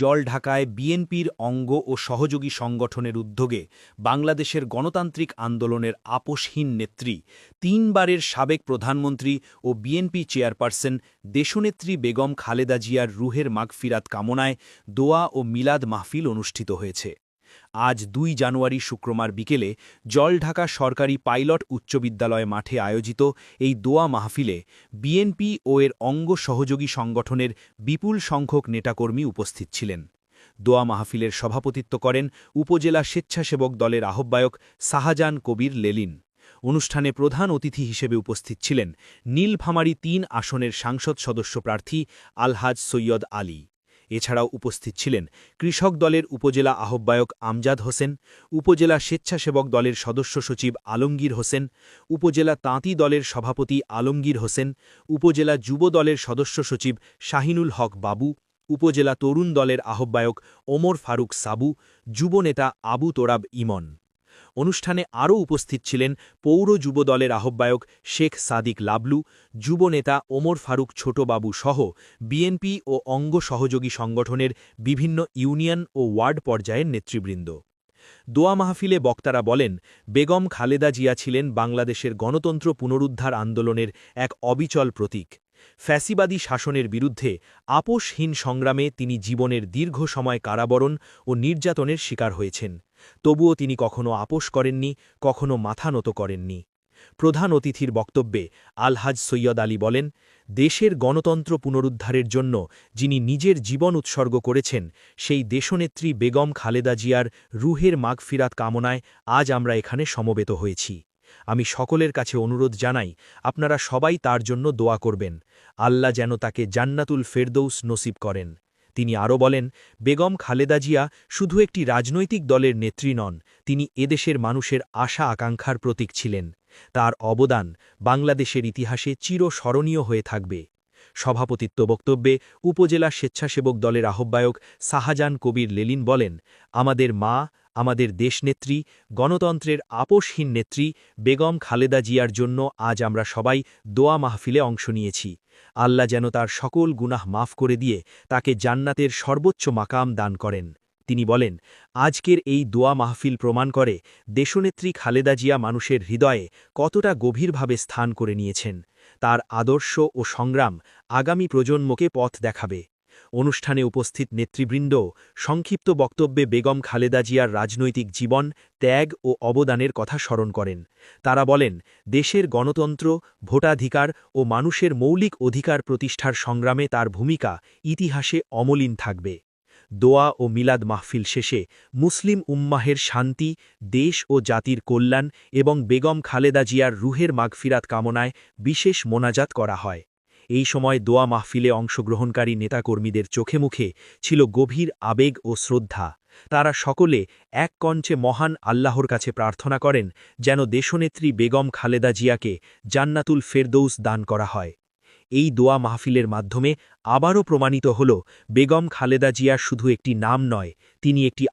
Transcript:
জলঢাকায় বিএনপির অঙ্গ ও সহযোগী সংগঠনের উদ্যোগে বাংলাদেশের গণতান্ত্রিক আন্দোলনের আপোষহীন নেত্রী, তিনবারের সাবেক প্রধানমন্ত্রী ও বিএনপি চেয়ারপারসন দেশনেত্রী বেগম খালেদা জিয়ার রুহের মাগফিরাত কামনায় দোয়া ও মিলাদ মাহফিল অনুষ্ঠিত হয়েছে। আজ দুই জানুয়ারি শুক্রবার বিকেলে জলঢাকা সরকারি পাইলট উচ্চ বিদ্যালয় মাঠে আয়োজিত এই দোয়া মাহফিলে বিএনপি ও এর অঙ্গ সহযোগী সংগঠনের বিপুল সংখ্যক নেতাকর্মী উপস্থিত ছিলেন। দোয়া মাহফিলের সভাপতিত্ব করেন উপজেলা স্বেচ্ছাসেবক দলের আহ্বায়ক শাহজাহান কবির লেলিন। অনুষ্ঠানে প্রধান অতিথি হিসেবে উপস্থিত ছিলেন নীলফামারী তিন আসনের সাংসদ সদস্য প্রার্থী আলহাজ সৈয়দ আলী। এছাড়াও উপস্থিত ছিলেন কৃষক দলের উপজেলা আহ্বায়ক আমজাদ হোসেন, উপজেলা স্বেচ্ছাসেবক দলের সদস্য সচিব আলমগীর হোসেন, উপজেলা তাঁতি দলের সভাপতি আলমগীর হোসেন, উপজেলা যুব দলের সদস্য সচিব শাহিনুল হক বাবু, উপজেলা তরুণ দলের আহ্বায়ক ওমর ফারুক সাবু যুবনেতা আবু তোরাব ইমন। অনুষ্ঠানে আরও উপস্থিত ছিলেন পৌর যুব দলের আহ্বায়ক শেখ সাদিক লাবলু, যুব নেতা ওমর ফারুক ছোটবাবু সহ বিএনপি ও অঙ্গ সহযোগী সংগঠনের বিভিন্ন ইউনিয়ন ও ওয়ার্ড পর্যায়ের নেতৃবৃন্দ। দোয়া মাহফিলে বক্তারা বলেন, বেগম খালেদা জিয়া ছিলেন বাংলাদেশের গণতন্ত্র পুনরুদ্ধার আন্দোলনের এক অবিচল প্রতীক। ফ্যাসিবাদী শাসনের বিরুদ্ধে আপোষহীন সংগ্রামে তিনি জীবনের দীর্ঘ সময় কারাবরণ ও নির্যাতনের শিকার হয়েছেন। তবুও তিনি কখনো আপোষ করেননি, কখনো মাথা নত করেননি। প্রধান অতিথির বক্তব্যে আলহাজ সৈয়দ আলী বলেন, দেশের গণতন্ত্র পুনরুদ্ধারের জন্য যিনি নিজের জীবন উৎসর্গ করেছেন, সেই দেশনেত্রী বেগম খালেদা জিয়ার রুহের মাগফিরাত কামনায় আজ আমরা এখানে সমবেত হয়েছি। আমি সকলের কাছে অনুরোধ জানাই, আপনারা সবাই তার জন্য দোয়া করবেন। আল্লাহ যেন তাকে জান্নাতুল ফেরদৌস নসিব করেন। তিনি আরও বলেন, বেগম খালেদা জিয়া শুধু একটি রাজনৈতিক দলের নেত্রী নন, তিনি এদেশের মানুষের আশা আকাঙ্ক্ষার প্রতীক ছিলেন। তার অবদান বাংলাদেশের ইতিহাসে চিরস্মরণীয় হয়ে থাকবে। সভাপতিত্ব বক্তব্যে উপজেলা স্বেচ্ছাসেবক দলের আহ্বায়ক শাহজাহান কবির লেলিন বলেন, আমাদের মা আমাদের দেশনেত্রী, গণতন্ত্রের আপোষহীন নেত্রী বেগম খালেদা জিয়ার জন্য আজ আমরা সবাই দোয়া মাহফিলে অংশ নিয়েছি। আল্লাহ যেন তার সকল গুনাহ মাফ করে দিয়ে তাকে জান্নাতের সর্বোচ্চ মাকাম দান করেন। তিনি বলেন, আজকের এই দোয়া মাহফিল প্রমাণ করে দেশনেত্রী খালেদা জিয়া মানুষের হৃদয়ে কতটা গভীরভাবে স্থান করে নিয়েছেন। তার আদর্শ ও সংগ্রাম আগামী প্রজন্মকে পথ দেখাবে। অনুষ্ঠানে উপস্থিত নেতৃবৃন্দ, সংক্ষিপ্ত বক্তব্যে বেগম খালেদা জিয়ার রাজনৈতিক জীবন, ত্যাগ ও অবদানের কথা স্মরণ করেন। তারা বলেন, দেশের গণতন্ত্র, ভোটাধিকার ও মানুষের মৌলিক অধিকার প্রতিষ্ঠার সংগ্রামে তার ভূমিকা ইতিহাসে অমলিন থাকবে। দোয়া ও মিলাদ মাহফিল শেষে মুসলিম উম্মাহের শান্তি, দেশ ও জাতির কল্যাণ এবং বেগম খালেদা জিয়ার রুহের মাগফিরাত কামনায় বিশেষ মোনাজাত করা হয়। এই সময় দোয়া মাহফিলে অংশগ্রহণকারী নেতাকর্মীদের চোখে মুখে ছিল গভীর আবেগ ও শ্রদ্ধা। তারা সকলে এক কঞ্চে মহান আল্লাহর কাছে প্রার্থনা করেন যেন দেশনেত্রী বেগম খালেদা জিয়াকে জান্নাতুল ফেরদৌস দান করা হয়। এই দোয়া মাহফিলের মাধ্যমে আবারও প্রমাণিত হল, বেগম খালেদা জিয়া শুধু একটি নাম নয়, তিনি একটি